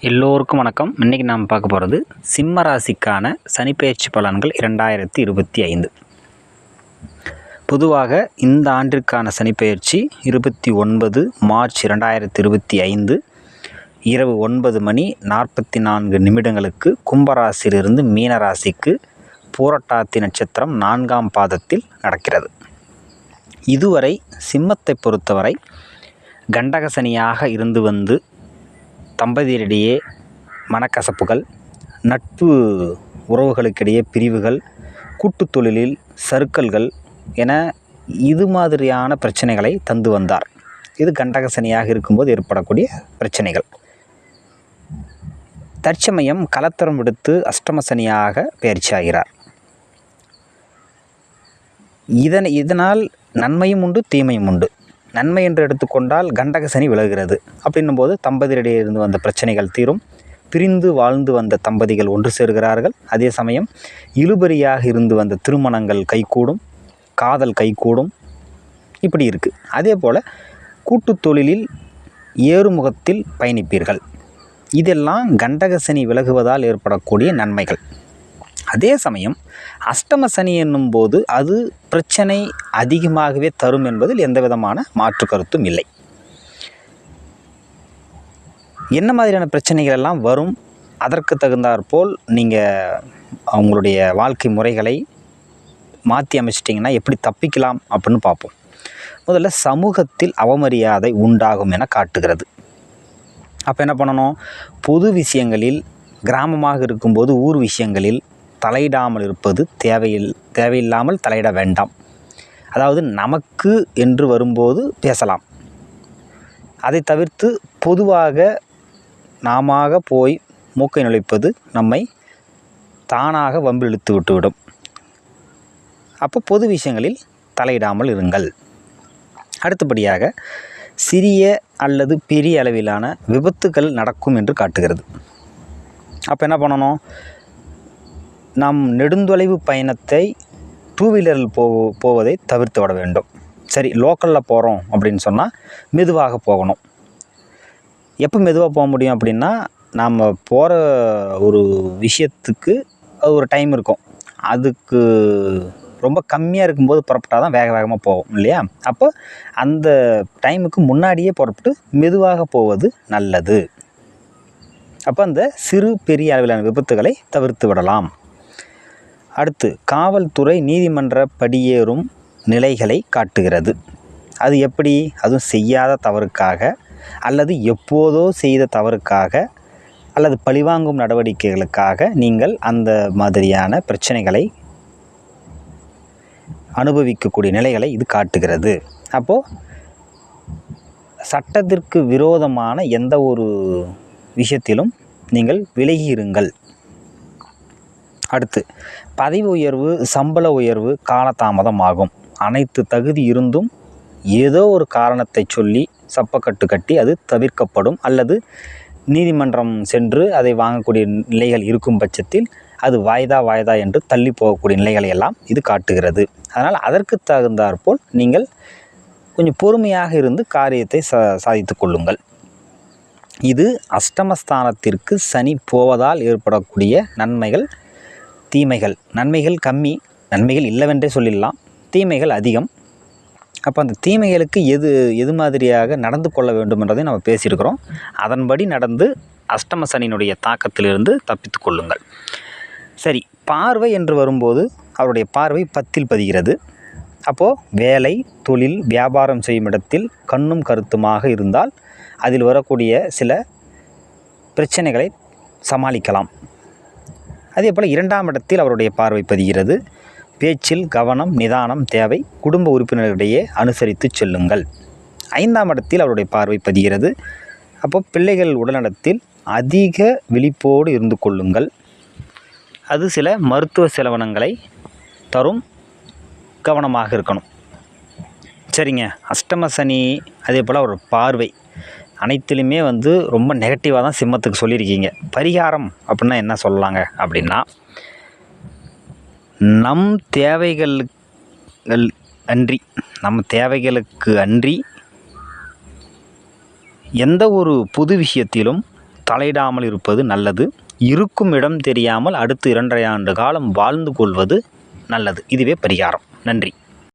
எல்லோருக்கும் வணக்கம். இன்றைக்கி நாம் பார்க்க போகிறது சிம்ம ராசிக்கான சனிப்பெயர்ச்சி பலன்கள் இரண்டாயிரத்தி இருபத்தி ஐந்து. பொதுவாக இந்த ஆண்டிற்கான சனிப்பெயர்ச்சி இருபத்தி ஒன்பது மார்ச் இரண்டாயிரத்தி இருபத்தி ஐந்து இரவு ஒன்பது மணி நாற்பத்தி நான்கு நிமிடங்களுக்கு கும்பராசியிலிருந்து மீன ராசிக்கு பூரட்டாத்தி நட்சத்திரம் நான்காம் பாதத்தில் நடக்கிறது. இதுவரை சிம்மத்தை பொறுத்தவரை கண்டக சனியாக இருந்து வந்து தம்பதியரிடையே மனக்கசப்புகள் நட்பு உறவுகளுக்கிடையே பிரிவுகள் கூட்டுத் தொழிலில் சறுக்கல்கள் என இது மாதிரியான பிரச்சனைகளை தந்து வந்தார். இது கண்டக சனியாக இருக்கும்போது ஏற்படக்கூடிய பிரச்சனைகள். தற்சமயம் கலத்தரம் விடுத்து அஷ்டம சனியாக பயிற்சியாகிறார் இதன் இதனால் நன்மையும் உண்டு தீமையும் உண்டு. நன்மை என்று எடுத்துக்கொண்டால் கண்டக சனி விலகிறது அப்படின்னும் போது தம்பதியிடையே இருந்து வந்த பிரச்சனைகள் தீரும். பிரிந்து வாழ்ந்து வந்த தம்பதிகள் ஒன்று சேர்கிறார்கள். அதே சமயம் இழுபறியாக இருந்து வந்த திருமணங்கள் கைகூடும். காதல் கைகூடும். இப்படி இருக்குது அதே போல் கூட்டுத் தொழிலில் ஏறுமுகத்தில் பயணிப்பீர்கள். இதெல்லாம் கண்டக சனி விலகுவதால் ஏற்படக்கூடிய நன்மைகள். அதே சமயம் அஷ்டம சனி என்னும் போது அது பிரச்சனை அதிகமாகவே தரும் என்பதில் எந்த விதமான மாற்று கருத்தும் இல்லை. என்ன மாதிரியான பிரச்சனைகள் எல்லாம் வரும்? அதற்கு தகுந்தாற்போல் நீங்கள் அவங்களுடைய வாழ்க்கை முறைகளை மாற்றி அமைச்சிட்டிங்கன்னா எப்படி தப்பிக்கலாம் அப்படின்னு பார்ப்போம். முதல்ல சமூகத்தில் அவமரியாதை உண்டாகும் என காட்டுகிறது. அப்போ என்ன பண்ணணும்? பொது விஷயங்களில் கிராமமாக இருக்கும்போது ஊர் விஷயங்களில் தலையிடாமல் இருப்பது தேவையில் தேவையில்லாமல் தலையிட வேண்டாம். அதாவது நமக்கு என்று வரும்போது பேசலாம். அதை தவிர்த்து பொதுவாக நாம போய் மூக்கை நுழைப்பது நம்மை தானாக வம்பு இழுத்து விட்டுவிடும். அப்போ பொது விஷயங்களில் தலையிடாமல் இருங்கள். அடுத்தபடியாக சிறிய அல்லது பெரிய அளவிலான விபத்துகள் நடக்கும் என்று காட்டுகிறது. அப்போ என்ன பண்ணணும்? நம் நெடுந்தொலைவு பயணத்தை டூ வீலரில் போ போவதை தவிர்த்து விட வேண்டும். சரி லோக்கலில் போகிறோம் அப்படின்னு சொன்னால் மெதுவாக போகணும். எப்போ மெதுவாக போக முடியும் அப்படின்னா நாம் போகிற ஒரு விஷயத்துக்கு அது ஒரு டைம் இருக்கும். அதுக்கு ரொம்ப கம்மியாக இருக்கும்போது புறப்பட்டால் தான் வேக வேகமாக போகும் இல்லையா? அப்போ அந்த டைமுக்கு முன்னாடியே புறப்பட்டு மெதுவாக போவது நல்லது. அப்போ அந்த சிறு பெரிய அளவிலான விபத்துகளை தவிர்த்து விடலாம். அடுத்து காவல்துறை நீதிமன்ற படியேறும் நிலைகளை காட்டுகிறது. அது எப்படி? அதுவும் செய்யாத தவறுக்காக அல்லது எப்போதோ செய்த தவறுக்காக அல்லது பழிவாங்கும் நடவடிக்கைகளுக்காக நீங்கள் அந்த மாதிரியான பிரச்சனைகளை அனுபவிக்கக்கூடிய நிலைகளை இது காட்டுகிறது. அப்போது சட்டத்திற்கு விரோதமான எந்த ஒரு விஷயத்திலும் நீங்கள் விலகியிருங்கள். அடுத்து பதவி உயர்வு சம்பள உயர்வு காலதாமதம் ஆகும் அனைத்து தகுதி இருந்தும் ஏதோ ஒரு காரணத்தை சொல்லி சப்பக்கட்டு கட்டி அது தவிர்க்கப்படும் அல்லது நீதிமன்றம் சென்று அதை வாங்கக்கூடிய நிலைகள் இருக்கும் பட்சத்தில் அது வாய்தா வாய்தா என்று தள்ளி போகக்கூடிய நிலைகளை எல்லாம் இது காட்டுகிறது. அதனால் அதற்கு தகுந்தாற்போல் நீங்கள் கொஞ்சம் பொறுமையாக இருந்து காரியத்தை சா சாதித்து கொள்ளுங்கள். இது அஷ்டமஸ்தானத்திற்கு சனி போவதால் ஏற்படக்கூடிய நன்மைகள் தீமைகள். நன்மைகள் கம்மி நன்மைகள் இல்லவென்றே சொல்லிடலாம். தீமைகள் அதிகம். அப்போ அந்த தீமைகளுக்கு எது எது மாதிரியாக நடந்து கொள்ள வேண்டுமென்றதை நம்ம பேசியிருக்கிறோம். அதன்படி நடந்து அஷ்டம சனியினுடைய தாக்கத்திலிருந்து தப்பித்து கொள்ளுங்கள். சரி பார்வை என்று வரும்போது அவருடைய பார்வை பத்தில் பதிகிறது. அப்போது வேலை தொழில் வியாபாரம் செய்யும் இடத்தில் கண்ணும் கருத்துமாக இருந்தால் அதில் வரக்கூடிய சில பிரச்சனைகளை சமாளிக்கலாம். அதே போல் இரண்டாம் இடத்தில் அவருடைய பார்வை பதிகிறது. பேச்சில் கவனம் நிதானம் தேவை குடும்ப உறுப்பினர்களிடையே அனுசரித்து செல்லுங்கள். ஐந்தாம் இடத்தில் அவருடைய பார்வை பதிகிறது. அப்போ பிள்ளைகள் உடல்நலத்தில் அதிக விழிப்போடு இருந்து கொள்ளுங்கள். அது சில மருத்துவ செலவனங்களை தரும் கவனமாக இருக்கணும். சரிங்க. அஷ்டம சனி அதே போல் ஒரு பார்வை. அனைத்திலுமே வந்து ரொம்ப நெகட்டிவாக தான் சிம்மத்துக்கு சொல்லியிருக்கீங்க. பரிகாரம் அப்படின்னா என்ன சொல்லலாங்க அப்படின்னா நம் தேவைகள் அன்றி நம் தேவைகளுக்கு அன்றி எந்த ஒரு புது விஷயத்திலும் தலையிடாமல் இருப்பது நல்லது. இருக்கும் இடம் தெரியாமல் அடுத்து இரண்டரை ஆண்டு காலம் வாழ்ந்து கொள்வது நல்லது. இதுவே பரிகாரம். நன்றி.